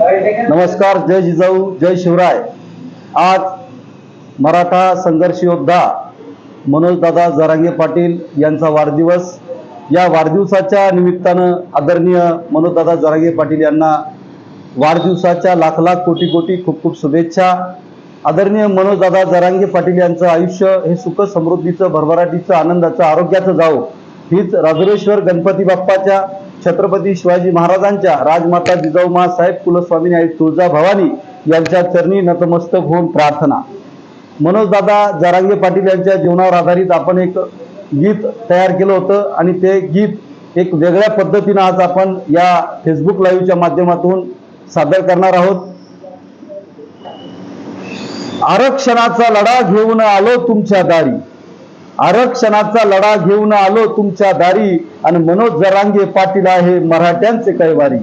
नमस्कार जय जिजाऊ जय शिवराय. आज मराठा संघर्ष योद्धा मनोजदादा जरांगे पाटील यांचा वाढदिवस. या वाढदिवसाच्या निमित्तानं आदरणीय मनोजदादा जरांगे पाटील यांना वाढदिवसाच्या लाख लाख कोटी कोटी खूप खूप शुभेच्छा. आदरणीय मनोजदादा जरांगे पाटील यांचं आयुष्य हे सुख समृद्धीचं भरभराटीचं आनंदाचं आरोग्याचं जावं. हीच राजुरेश्वर गणपती बाप्पाच्या छत्रपती शिवाजी महाराजांच्या राजमाता जिजाऊ साहेब कुलस्वामी आणि तुळजा भवानी यांच्या चरणी नतमस्तक होऊन प्रार्थना. मनोजदादा जरांगे पाटील यांच्या जीवनावर आधारित आपण एक गीत तयार केलं होतं आणि ते गीत एक वेगळ्या पद्धतीनं आज आपण या फेसबुक लाईव्हच्या माध्यमातून सादर करणार आहोत. आरक्षणाचा लढा घेऊन आलो तुमच्या दारी. आरक्षणाचा लढा घेऊन आलो तुमच्या दारी. आणि मनोज जरांगे पाटील आहे मराठ्यांचे कैवारी.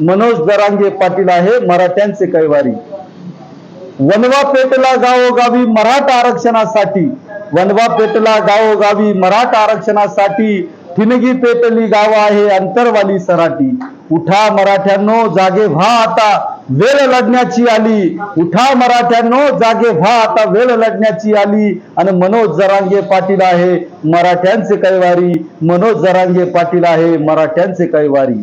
मनोज जरांगे पाटील आहे मराठ्यांचे कैवारी. वनवा पेटला गावोगावी मराठा आरक्षणासाठी. वनवा पेटला गावोगावी मराठा आरक्षणासाठी. ठिणगी पेटली गाव आहे अंतरवाली सराटी. उठा मराठ्यांनो जागे व्हा आता. वेळ लढण्याची आली. उठा मराठ्यांनो जागे व्हा. आता वेळ लढण्याची आली. आणि मनोज जरांगे पाटील आहे. मराठ्यांचे कैवारी. मनोज जरांगे पाटील आहे. मराठ्यांचे कैवारी.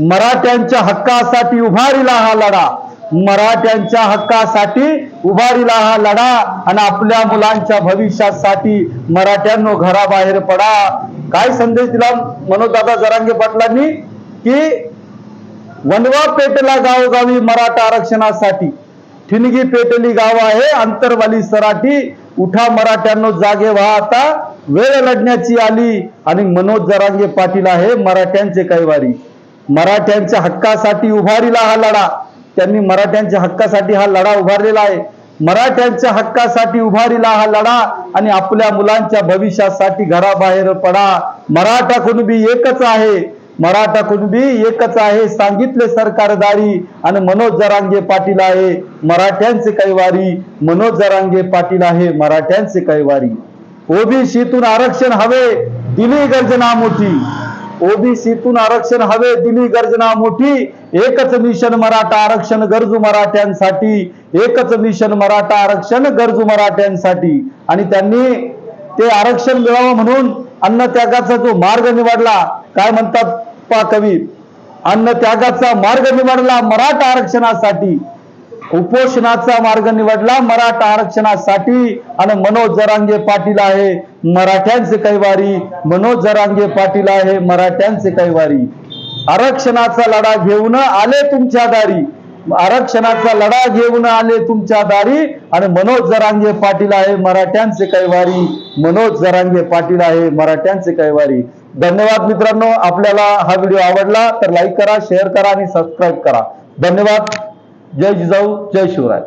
मराठ्यांच्या हक्कासाठी उभारीला हा लढा. मराठ्यांच्या हक्कासाठी उभारीला हा लढा. आणि आपल्या मुलांच्या भविष्यासाठी मराठ्यांनो घराबाहेर पडा. काय संदेश दिला मनोजदादा जरांगे पाटलांनी? की वनवा पेटला गावोगावी मराठा आरक्षणासाठी. ठिणगी पेटली गाव आहे अंतरवाली सराठी. उठा मराठ्यांनो जागे व्हा आता. वेळ लढण्याची आली आणि मनोज जरांगे पाटील आहे मराठ्यांचे कैवारी. मराठ्यांच्या हक्कासाठी उभारीला हा लढा. त्यांनी मराठ्यांच्या हक्कासाठी हा लढा उभारलेला आहे. मराठ्यांच्या हक्कासाठी उभारीला हा लढा आणि आपल्या मुलांच्या भविष्यासाठी घराबाहेर पडा. मराठा कुणबी एकच आहे. मराठा कुणबी एकच आहे सांगितले सरकारदारी आणि मनोज जरांगे पाटील आहे. मराठ्यांचे कैवारी मनोज जरांगे पाटील आहे मराठ्यांचे कैवारी. ओबीसीतून आरक्षण हवे दिली गर्जना मोठी. ओबीसीतून आरक्षण हवे दिली गर्जना मोठी. एकच मिशन मराठा आरक्षण गरजू मराठ्यांसाठी. एकच मिशन मराठा आरक्षण गरजू मराठ्यांसाठी. आणि त्यांनी ते आरक्षण मिळावं म्हणून अन्न त्यागाचा जो मार्ग निवडला काय म्हणतात? कवी अन्न त्यागाचा मार्ग निवडला मराठा आरक्षणासाठी. उपोषणाचा मार्ग निवडला मराठा आरक्षणासाठी. आणि मनोज जरांगे पाटील आहे मराठ्यांचे कैवारी. मनोज जरांगे पाटील आहे मराठ्यांचे कैवारी. आरक्षणाचा लढा घेऊन आले तुमच्या दारी. आरक्षणाचा लढा घेऊन आले तुमच्या दारी. आणि मनोज जरांगे पाटील आहे मराठ्यांचे कैवारी. मनोज जरांगे पाटील आहे मराठ्यांचे कैवारी. धन्यवाद मित्रांनो आपल्याला हा व्हिडिओ आवडला तर लाईक करा शेअर करा आणि सबस्क्राईब करा. धन्यवाद. जय जिजाऊ जय शिवराय.